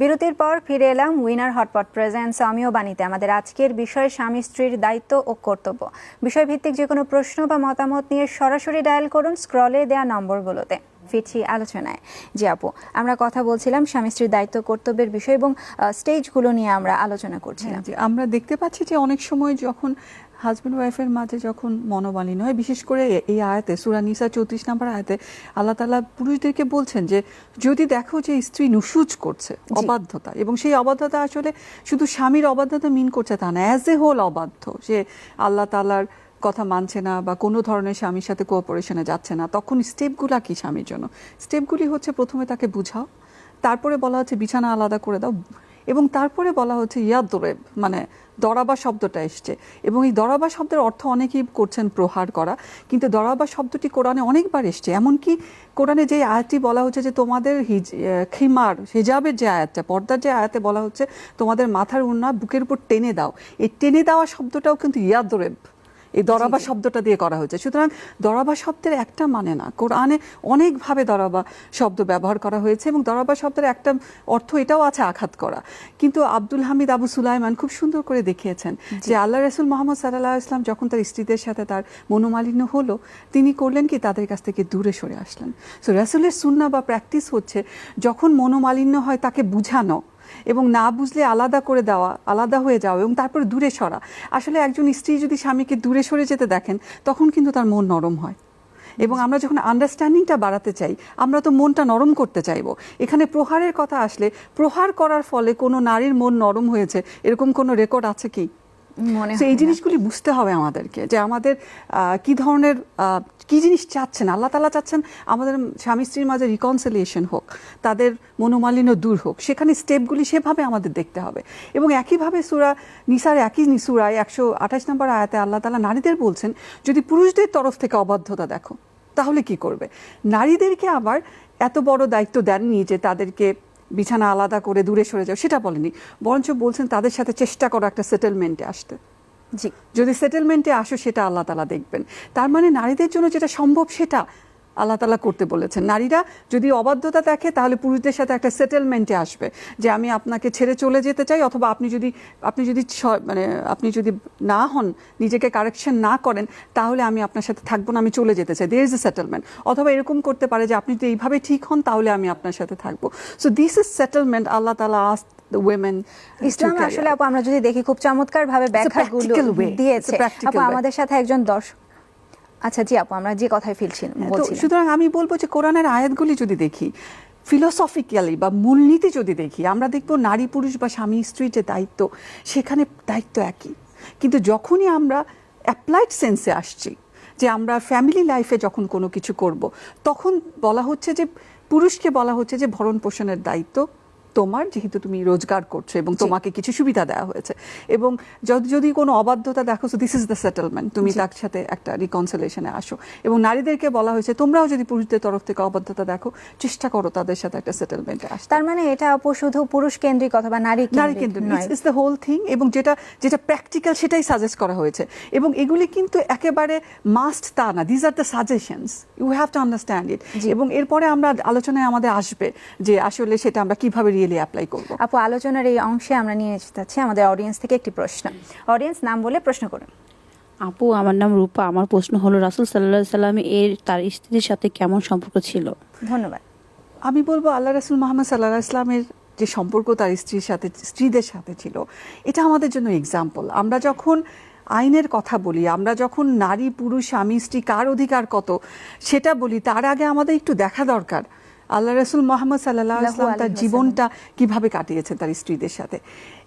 বিরতির পর ফিরে এলাম উইনার হটপট প্রেজেন্স আমিও বাণীতে। আমাদের আজকের বিষয় স্বামী স্ত্রীর দায়িত্ব ও কর্তব্য। বিষয়ভিত্তিক যে কোনো প্রশ্ন বা মতামত নিয়ে সরাসরি ডায়াল করুন স্ক্রলে দেওয়া নম্বরগুলোতে। ফিরছি আলোচনায়। জি আপু আমরা কথা বলছিলাম স্বামী স্ত্রীর দায়িত্ব কর্তব্যের বিষয় এবং স্টেজগুলো নিয়ে আমরা আলোচনা করছিলাম। জি, আমরা দেখতে পাচ্ছি যে অনেক সময় যখন হাজব্যান্ড ওয়াইফের মাঝে যখন মনোমালিন্য হয় বিশেষ করে এই আয়াতে সুরা নিসা চৌত্রিশ নম্বর আয়াতে আল্লাহ তালা পুরুষদেরকে বলছেন যে যদি দেখো যে স্ত্রী নুসুজ করছে অবাধ্যতা এবং সেই অবাধ্যতা আসলে শুধু স্বামীর অবাধ্যতা মিন করছে তা না অ্যাজ এ হোল অবাধ্য সে আল্লাহ তালার কথা মানছে না বা কোনো ধরনের স্বামীর সাথে কোঅপারেশনে যাচ্ছে না তখন স্টেপগুলা কি স্বামীর জন্য? স্টেপগুলি হচ্ছে প্রথমে তাকে বুঝাও তারপরে বলা হচ্ছে বিছানা আলাদা করে দাও এবং তারপরে বলা হচ্ছে ইয়াদ দোরেব মানে দরাবা শব্দটা এসছে। এবং এই দরাবা শব্দের অর্থ অনেকেই করছেন প্রহার করা, কিন্তু দরাবা শব্দটি কোরআনে অনেকবার এসছে। এমনকি কোরআনে যে আয়াতটি বলা হচ্ছে যে তোমাদের হিজ- খিমার, হিজাবের যে আয়াতটা, পর্দার যে আয়াতে বলা হচ্ছে, তোমাদের মাথার উন্না বুকের উপর টেনে দাও। এই টেনে দেওয়া শব্দটাও কিন্তু ইয়াদ দোরেব এই দরাবা শব্দটা দিয়ে করা হয়েছে। সুতরাং দরাবা শব্দের একটা মানে না কোরআনে অনেকভাবে দরাবা শব্দ ব্যবহার করা হয়েছে এবং দরাবা শব্দের একটা অর্থ এটাও আছে আঘাত করা। কিন্তু আব্দুল হামিদ আবু সুলাইমান খুব সুন্দর করে দেখিয়েছেন যে আল্লাহ রসুল মোহাম্মদ সাল্লাহ ইসলাম যখন তার স্ত্রীদের সাথে তার মনোমালিন্য হলো তিনি করলেন কি? তাদের কাছ থেকে দূরে সরে আসলেন। সো রাসুলের সুন্না বা প্র্যাকটিস হচ্ছে যখন মনোমালিন্য হয় তাকে বুঝানো। এবং না বুঝলে আলাদা করে দেওয়া, আলাদা হয়ে যাওয়া এবং তারপরে দূরে সরা। আসলে একজন স্ত্রী যদি স্বামীকে দূরে সরে যেতে দেখেন, তখন কিন্তু তার মন নরম হয়। এবং আমরা যখন আন্ডারস্ট্যান্ডিংটা বাড়াতে চাই, আমরা তো মনটা নরম করতে চাইব। এখানে প্রহারের কথা আসলে, প্রহার করার ফলে কোনো নারীর মন নরম হয়েছে, এরকম কোনো রেকর্ড আছে কি? তো এই জিনিসগুলি বুঝতে হবে আমাদেরকে যে আমাদের কি ধরনের কি জিনিস চাচ্ছেন আল্লাহ তালা চাচ্ছেন আমাদের স্বামী স্ত্রীর মাঝে রিকনসিলিয়েশন হোক তাদের মনোমালিন্য দূর হোক সেখানে স্টেপগুলি সেভাবে আমাদের দেখতে হবে। এবং একইভাবে সুরা নিসার একই সুরায় একশো আঠাশ নম্বর আয়াতে আল্লাহ তালা নারীদের বলছেন যদি পুরুষদের তরফ থেকে অবাধ্যতা দেখো তাহলে কি করবে? নারীদেরকে আবার এত বড় দায়িত্ব দেননি যে তাদেরকে বিছানা আলাদা করে দূরে সরে যাও সেটা বলেনি। বরঞ্চ বলছেন তাদের সাথে চেষ্টা করো একটা সেটেলমেন্টে আসতে। জি। যদি সেটেলমেন্টে আসো সেটা আল্লাহ তালা দেখবেন। তার মানে নারীদের জন্য যেটা সম্ভব সেটা আল্লাহ তালা করতে বলেছেন। নারীরা যদি অবাধ্যতা দেখে তাহলে পুরুষদের সাথে একটা সেটেলমেন্টে আসবে। যে আমি আপনাকে ছেড়ে চলে যেতে চাই অথবা আপনি যদি আপনি যদি মানে আপনি যদি না হন নিজেকে কারেকশন না করেন তাহলে আমি আপনার সাথে থাকব না আমি চলে যেতে চাই। দের ইজ এ সেটেলমেন্ট অথবা এরকম করতে পারে যে আপনি যদি এইভাবে ঠিক হন তাহলে আমি আপনার সাথে থাকব। So this is settlement Allah তালা আস দ্য উইমেন ইসলাম আসলে আপু আমরা যদি দেখি খুব চমৎকার ভাবে ব্যাখ্যাগুলো. দিয়েছে। আপু আমাদের সাথে একজন দর্শক আচ্ছা জি আপু আমরা যে কথায় ফিরছিলাম হ্যাঁ, সুতরাং আমি বলব যে কোরআনের আয়াতগুলি যদি দেখি ফিলোসফিক্যালি বা মূলনীতি যদি দেখি আমরা দেখব নারী পুরুষ বা স্বামী স্ত্রীর যে দায়িত্ব সেখানে দায়িত্ব একই। কিন্তু যখনই আমরা অ্যাপ্লাইড সেন্সে আসছি যে আমরা ফ্যামিলি লাইফে যখন কোনো কিছু করব তখন বলা হচ্ছে যে পুরুষকে বলা হচ্ছে যে ভরণ পোষণের দায়িত্ব তোমার যেহেতু তুমি রোজগার করছ এবং তোমাকে কিছু সুবিধা দেওয়া হয়েছে। এবং যদি যদি কোনো অবাধ্যতা দেখো দিস ইজ দ্য সেটেলমেন্ট তুমি তার সাথে একটা রিকনসিলেশনে আসো। এবং নারীদেরকে বলা হয়েছে তোমরাও যদি পুরুষদের তরফ থেকে অবাধ্যতা দেখো চেষ্টা করো তাদের সাথে একটা সেটেলমেন্টে আসতে। তার মানে এটা শুধু পুরুষ কেন্দ্রিক অথবা নারী নারী কেন্দ্রিক ইটস দ্য হোল থিং এবং যেটা যেটা প্র্যাকটিক্যাল সেটাই সাজেস্ট করা হয়েছে। এবং এগুলি কিন্তু একেবারে মাস্ট তা না these are the suggestions you have to understand it এবং এরপরে আমরা আলোচনায় আমাদের আসবে যে আসলে সেটা আমরা কীভাবে রিয়েলি অ্যাপ্লাই করব। আপু আলোচনার এই অংশে আমরা নিয়ে যেতে চাচ্ছি আমাদের অডিয়েন্স থেকে একটি প্রশ্ন। অডিয়েন্স নাম বলে প্রশ্ন করুন। আপু আমার নাম রূপা। আমার প্রশ্ন হলো রাসুল সাল্লাহ সাল্লাম এর তার স্ত্রীর সাথে কেমন সম্পর্ক ছিল? ধন্যবাদ। আমি বলব আল্লাহ রাসুল মোহাম্মদ সাল্লাহ ইসলামের যে সম্পর্ক তার স্ত্রীর সাথে স্ত্রীদের সাথে ছিল এটা আমাদের জন্য এক্সাম্পল আমরা যখন আইনের কথা বলি আমরা যখন নারী পুরুষ স্বামী স্ত্রী কার অধিকার কত সেটা বলি তার আগে আমাদের একটু দেখা দরকার। আল্লাহ রসুল মোহাম্মদ সাল্লাহ ইসলাম তার জীবনটা কীভাবে কাটিয়েছেন তার স্ত্রীদের সাথে?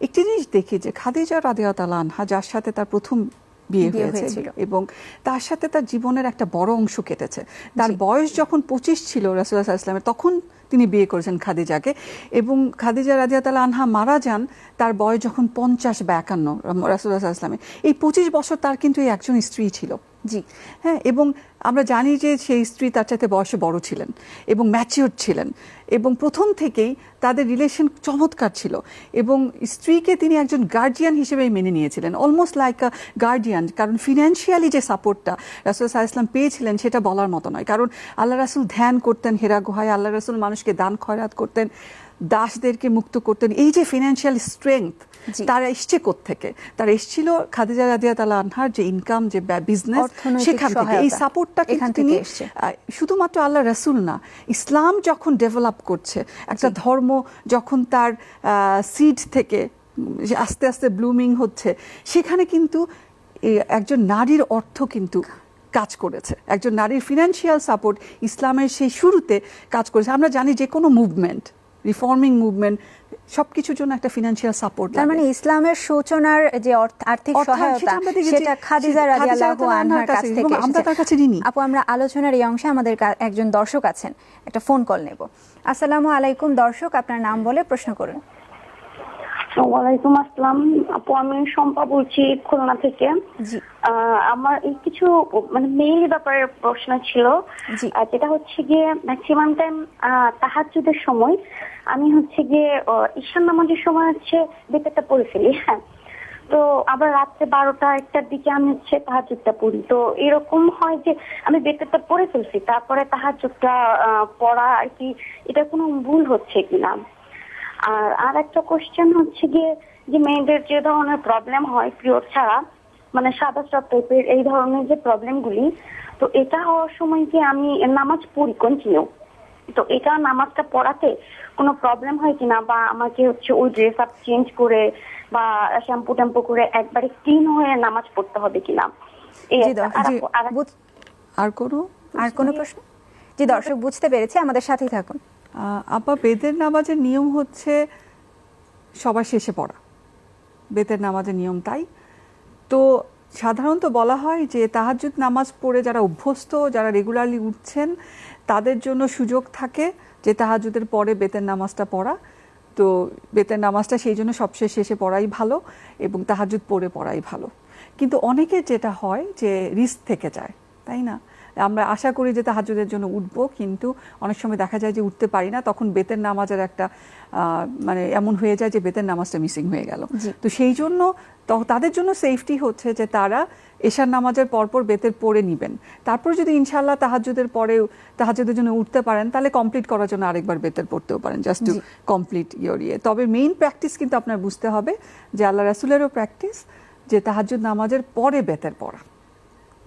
একটি জিনিস দেখি যে খাদিজা রাদিয়াতাল আনহা যার সাথে তার প্রথম বিয়ে বিয়ে হয়েছে হয়েছিল। এবং তার সাথে তার জীবনের একটা বড় অংশ কেটেছে। তার বয়স যখন পঁচিশ ছিল রাসুল্লাহ ইসলামের তখন তিনি বিয়ে করেছেন খাদিজাকে এবং খাদিজা রাজিয়াতাল আনহা মারা যান তার বয়স যখন পঞ্চাশ বা একান্ন রাসুল্লাহ ইসলামে এই পঁচিশ বছর তার কিন্তু এই একজন স্ত্রী ছিল। জি। হ্যাঁ এবং আমরা জানি যে সেই স্ত্রী তার চাইতে বয়সে বড় ছিলেন এবং ম্যাচিওর ছিলেন এবং প্রথম থেকেই তাদের রিলেশন চমৎকার ছিল এবং স্ত্রীকে তিনি একজন গার্জিয়ান হিসেবেই মেনে নিয়েছিলেন অলমোস্ট লাইক আ গার্জিয়ান কারণ ফিনান্সিয়ালি যে সাপোর্টটা রাসুল সাহা ইসলাম পেয়েছিলেন সেটা বলার মতো নয়। কারণ আল্লাহ রাসুল ধ্যান করতেন হেরা গুহায়, আল্লাহ রাসুল মানুষকে দান খয়রাত করতেন। দাসদেরকে মুক্ত করতেন এই যে ফিনান্সিয়াল স্ট্রেংথ তারা এসছে থেকে তারা এসছিল খাদিজা রাদিয়া তালা আনহার যে ইনকাম যে বিজনেস সেখান থেকে। এই সাপোর্টটা কিন্তু তিনি শুধুমাত্র আল্লাহ রাসূল না ইসলাম যখন ডেভেলপ করছে একটা ধর্ম যখন তার সিড থেকে আস্তে আস্তে ব্লুমিং হচ্ছে সেখানে কিন্তু একজন নারীর অর্থ কিন্তু কাজ করেছে। একজন নারীর ফিনান্সিয়াল সাপোর্ট ইসলামের সেই শুরুতে কাজ করেছে। আমরা জানি যে কোনো মুভমেন্ট রিফর্মিং মুভমেন্ট সব কিছুর জন্য একটা ফিনান্সিয়াল সাপোর্ট তার মানে ইসলামের সূচনার যে আর্থিক সহায়তা সেটা খাদিজা রাদিয়াল্লাহু আনহার কাছ থেকে আমরা তার কাছে ঋণী। আপু আমরা আলোচনার এই অংশে আমাদের একজন দর্শক আছেন। একটা ফোন কল নেব। আসসালামু আলাইকুম দর্শক আপনার নাম বলে প্রশ্ন করুন। ওয়ালাইকুম আসসালাম আপু আমি শম্পা বলছি খুলনা থেকে। আমার কিছু মানে মেইল ব্যাপারে প্রশ্ন ছিল। যেটা হচ্ছে গিয়ে ম্যাক্সিমাম টাইম তাহাজুদের সময় আমি হচ্ছে গিয়ে ঈশান নামাজের সময় হচ্ছে বেতারটা পড়ে ফেলি হ্যাঁ। তো আবার রাত্রে বারোটা একটার দিকে আমি হচ্ছে তাহাজুদটা পড়ি। তো এরকম হয় যে আমি বেতারটা পড়ে ফেলছি তারপরে তাহাজুদটা আহ, পড়া আর কি এটা কোনো ভুল হচ্ছে কিনা? আর আর একটা কোশ্চেন হচ্ছে গিয়ে যে মেয়েদের যে ধরনের প্রবলেম হয় পিরিয়ড ছাড়া মানে সাদা স্টপ টাইপের এই ধরনের যে প্রবলেমগুলি তো এটা হওয়ার সময় কি আমি নামাজ পড়ি কন্টিনিউ তো এটা নামাজটা পড়াতে কোনো প্রবলেম হয় কিনা? বা আমাকে হচ্ছে ওই ড্রেস আপ চেঞ্জ করে বা শ্যাম্পু ট্যাম্পু করে একবারে ক্লিন হয়ে নামাজ পড়তে হবে কিনা? আর কোনো আর কোনো প্রশ্ন? জি দর্শক বুঝতে পেরেছি আমাদের সাথেই থাকুন। আপা, বেদের নামাজের নিয়ম হচ্ছে সবার শেষে পড়া। বেতের নামাজের নিয়ম তাই। তো সাধারণত বলা হয় যে তাহাজ্জুদ নামাজ পড়ে যারা অভ্যস্ত, যারা রেগুলারলি উঠছেন, তাদের জন্য সুযোগ থাকে যে তাহাজ্জুদের পরে বেতের নামাজটা পড়া। তো বেতের নামাজটা সেই জন্য সবশেষ শেষে পড়াই ভালো এবং তাহাজ্জুদ পড়ে পড়াই ভালো। কিন্তু অনেকের যেটা হয় যে রিস্ক থেকে যায়, তাই না? আমরা আশা করি যে তাহাজুদের জন্য উঠবো কিন্তু অনেক সময় দেখা যায় যে উঠতে পারি না তখন বেতের নামাজের একটা মানে এমন হয়ে যায় যে বেতের নামাজটা মিসিং হয়ে গেল। তো সেই জন্য তো- তাদের জন্য সেফটি হচ্ছে যে তারা এশার নামাজের পরপর বেতের পড়ে নিবেন। তারপর যদি ইনশাল্লাহ তাহাজুদের পরেও তাহাজুদের জন্য উঠতে পারেন তাহলে কমপ্লিট করার জন্য আরেকবার বেতের পড়তেও পারেন জাস্ট টু কমপ্লিট ইয়োর ইয়ে। তবে মেইন প্র্যাকটিস কিন্তু আপনার বুঝতে হবে যে আল্লাহ রাসুলেরও প্র্যাকটিস যে তাহাজুদ নামাজের পরে বেতের পড়া।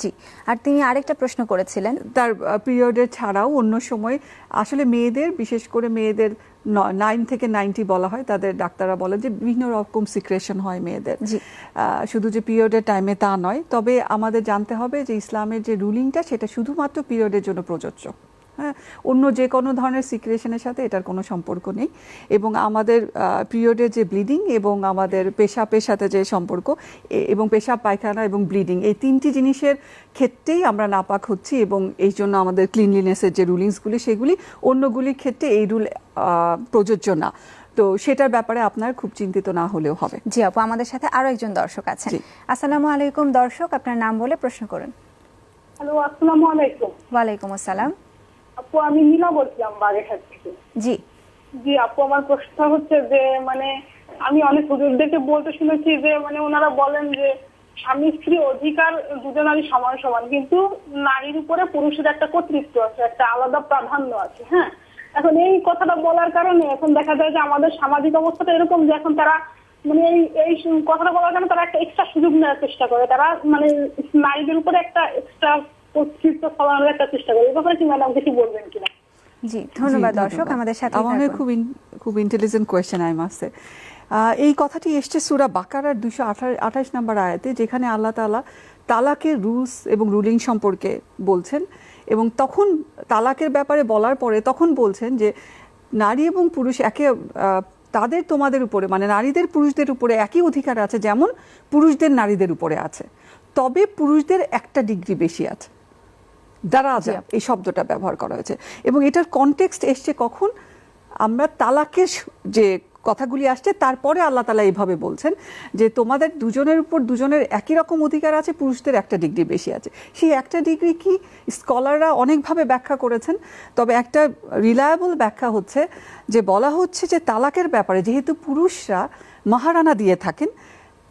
জি আর তিনি আরেকটা প্রশ্ন করেছিলেন। তার পিরিয়ডের ছাড়াও অন্য সময় আসলে মেয়েদের বিশেষ করে মেয়েদের নাইন থেকে নাইনটি বলা হয় তাদের ডাক্তাররা বলেন যে বিভিন্ন রকম সিক্রেশন হয় মেয়েদের। জি। শুধু যে পিরিয়ডের টাইমে তা নয় তবে আমাদের জানতে হবে যে ইসলামের যে রুলিংটা সেটা শুধুমাত্র পিরিয়ডের জন্য প্রযোজ্য। হ্যাঁ অন্য যে কোনো ধরনের সিক্রেশনের সাথে এটার কোনো সম্পর্ক নেই। এবং আমাদের পিরিয়ডের যে ব্লিডিং এবং আমাদের পেশাবের সাথে যে সম্পর্ক এ- এবং পেশাব পায়খানা এবং ব্লিডিং এই তিনটি জিনিসের ক্ষেত্রেই আমরা নাপাক হচ্ছি এবং এই জন্য আমাদের ক্লিনলিনেসের যে রুলিংসগুলি সেগুলি অন্যগুলির ক্ষেত্রে এই রুল প্রযোজ্য না। তো সেটার ব্যাপারে আপনার খুব চিন্তিত না হলেও হবে। জি আপু আমাদের সাথে আরও একজন দর্শক আছেন। আসসালামু আলাইকুম দর্শক আপনার নাম বলে প্রশ্ন করুন। হ্যালো আসসালামু আলাইকুম। ওয়ালাইকুম আসসালাম। আপু আমি নীলা বলছিলাম বাগেরহাট থেকে। জি। জি আপু আমার প্রশ্ন হচ্ছে যে মানে আমি অনেক হুজুরদেরকে বলতে শুনেছি যে মানে ওনারা বলেন যে স্বামী স্ত্রী অধিকার দুজনারই সমান সমান কিন্তু নারীর উপরে পুরুষের একটা কর্তৃত্ব আছে একটা আলাদা প্রাধান্য আছে হ্যাঁ? এখন এই কথাটা বলার কারণে এখন দেখা যায় যে আমাদের সামাজিক অবস্থাটা এরকম যে এখন তারা মানে এই এই কথাটা বলার কারণে তারা একটা এক্সট্রা সুযোগ নেওয়ার চেষ্টা করে। তারা মানে নারীদের উপরে একটা এক্সট্রা কর্তৃত্ব ফলানোর একটা চেষ্টা করে। এই ব্যাপারে কি ম্যাডাম কিছু বলবেন কিনা? জি ধন্যবাদ দর্শক। আমাদের সাথে আমার খুব খুব ইন্টেলিজেন্ট কোয়েশ্চেন আই মাসে এই কথাটি এসছে সুরা বাকারার দুশো আঠাশ নম্বর আয়াতে যেখানে আল্লাহ তাআলা তালাকের রুলস এবং রুলিং সম্পর্কে বলছেন এবং তখন তালাকের ব্যাপারে বলার পরে তখন বলছেন যে নারী এবং পুরুষ একে আহ, তাদের তোমাদের উপরে মানে নারীদের পুরুষদের উপরে একই অধিকার আছে যেমন পুরুষদের নারীদের উপরে আছে। তবে পুরুষদের একটা ডিগ্রি বেশি আছে। দারাজা এই শব্দটা ব্যবহার করা হয়েছে। এবং এটার কনটেক্সট এসছে কখন? আমরা তালাকের যে কথাগুলি আসছে তারপরে আল্লাহ তালা এইভাবে বলছেন যে তোমাদের দুজনের উপর দুজনের একই রকম অধিকার আছে পুরুষদের একটা ডিগ্রি বেশি আছে। সেই একটা ডিগ্রি কি স্কলাররা অনেকভাবে ব্যাখ্যা করেছেন তবে একটা রিলায়েবল ব্যাখ্যা হচ্ছে যে বলা হচ্ছে যে তালাকের ব্যাপারে যেহেতু পুরুষরা মহারানা দিয়ে থাকেন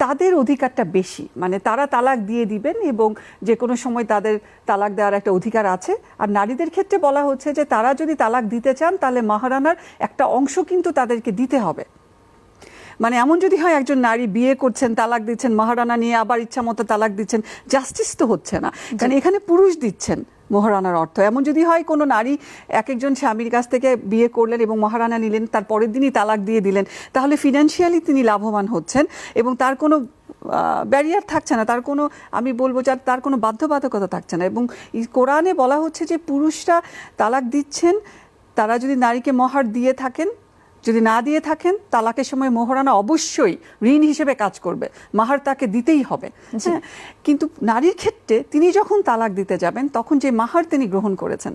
তাদের অধিকারটা বেশি। মানে তারা তালাক দিয়ে দিবেন এবং যে কোনো সময় তাদের তালাক দেওয়ার একটা অধিকার আছে। আর নারীদের ক্ষেত্রে বলা হচ্ছে যে তারা যদি তালাক দিতে চান, তাহলে মহারানার একটা অংশ কিন্তু তাদেরকে দিতে হবে। মানে এমন যদি হয় একজন নারী বিয়ে করছেন তালাক দিচ্ছেন মহারানা নিয়ে আবার ইচ্ছা মতো তালাক দিচ্ছেন জাস্টিস তো হচ্ছে না। কারণ এখানে পুরুষ দিচ্ছেন মহারানার অর্থ। এমন যদি হয় কোনো নারী এক একজন স্বামীর কাছ থেকে বিয়ে করলেন এবং মহারানা নিলেন তার পরের দিনই তালাক দিয়ে দিলেন তাহলে ফিনান্সিয়ালি তিনি লাভবান হচ্ছেন এবং তার কোনো ব্যারিয়ার থাকছে না। তার কোনো আমি বলব যে তার কোনো বাধ্যবাধকতা থাকছে না। এবং কোরআনে বলা হচ্ছে যে পুরুষরা তালাক দিচ্ছেন তারা যদি নারীকে মহার দিয়ে থাকেন যদি না দিয়ে থাকেন তালাকের সময় মোহরানা অবশ্যই ঋণ হিসেবে কাজ করবে। মাহার তাকে দিতেই হবে। হ্যাঁ কিন্তু নারীর ক্ষেত্রে তিনি যখন তালাক দিতে যাবেন তখন যে মাহার তিনি গ্রহণ করেছেন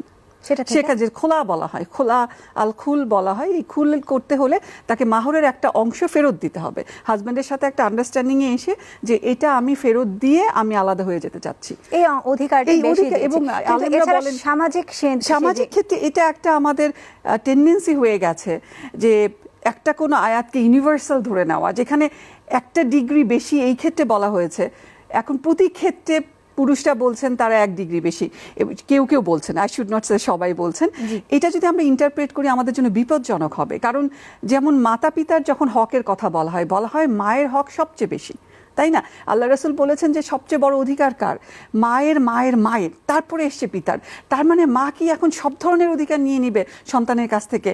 সেটা থেকে? যে খোলা বলা হয় খোলা আল খুল বলা হয় এই খুল করতে হলে তাকে মাহরের একটা অংশ ফেরত দিতে হবে। হাজব্যান্ডের সাথে একটা আন্ডারস্ট্যান্ডিং এ এসে যে এটা আমি ফেরত দিয়ে আমি আলাদা হয়ে যেতে চাচ্ছি। এই অধিকারটি বেশি অধিকার- এবং এবং আলেমরা বলেন- সামাজিক সে- সামাজিক ক্ষেত্রে এটা একটা আমাদের টেন্ডেন্সি হয়ে গেছে যে একটা কোনো আয়াতকে ইউনিভার্সাল ধরে নেওয়া যেখানে একটা ডিগ্রি বেশি এই ক্ষেত্রে বলা হয়েছে। এখন প্রতি ক্ষেত্রে পুরুষরা বলছেন তারা এক ডিগ্রি বেশি। কেউ কেউ বলছেন আই শুড নট সে সবাই বলছেন। এটা যদি আমরা ইন্টারপ্রেট করি আমাদের জন্য বিপজ্জনক হবে। কারণ যেমন মাতা পিতার যখন হকের কথা বলা হয় বলা হয় মায়ের হক সবচেয়ে বেশি। তাই না? আল্লাহ রসুল বলেছেন যে সবচেয়ে বড় অধিকার কার? মায়ের মায়ের মায়ের। তারপরে এসছে পিতার। তার মানে মা কি এখন সব ধরনের অধিকার নিয়ে নিবে সন্তানের কাছ থেকে?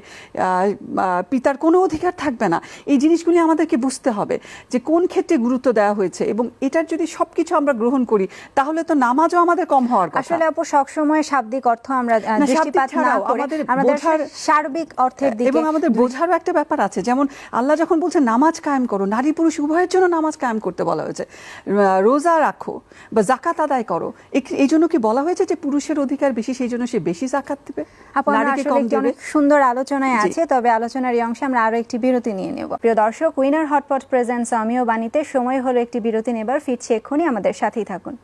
পিতার কোনো অধিকার থাকবে না। এই জিনিসগুলি আমাদেরকে বুঝতে হবে যে কোন ক্ষেত্রে গুরুত্ব দেওয়া হয়েছে এবং এটার যদি সবকিছু আমরা গ্রহণ করি তাহলে তো নামাজও আমাদের কম হওয়ার কথা। আসলে আপু সবসময় শাব্দিক অর্থ আমরা দৃষ্টিপাত না করে আমাদের সার্বিক অর্থের দিকে। এবং আমাদের বোঝারও একটা ব্যাপার আছে। যেমন আল্লাহ যখন বলছে নামাজ কায়েম করো। নারী পুরুষ উভয়ের জন্য নামাজ কায়েম করতে বলা। হয়েছে। রোজা রাখো বা জাকাত আদায় করো। এই- এই জন্য কি বলা হয়েছে যে পুরুষের অধিকার বেশি সেই জন্য সে বেশি জাকাত দিবে? নারীকে কম দেবে? সুন্দর আলোচনায় আছে তবে আলোচনার এই অংশে আমরা আরও একটি বিরতি নিয়ে নেব। প্রিয় দর্শক উইনার হটপট প্রেজেন্স আমিও বাণীতে সময় হলো একটি বিরতি নেবার। ফিরছে এক্ষুনি আমাদের সাথেই থাকুন।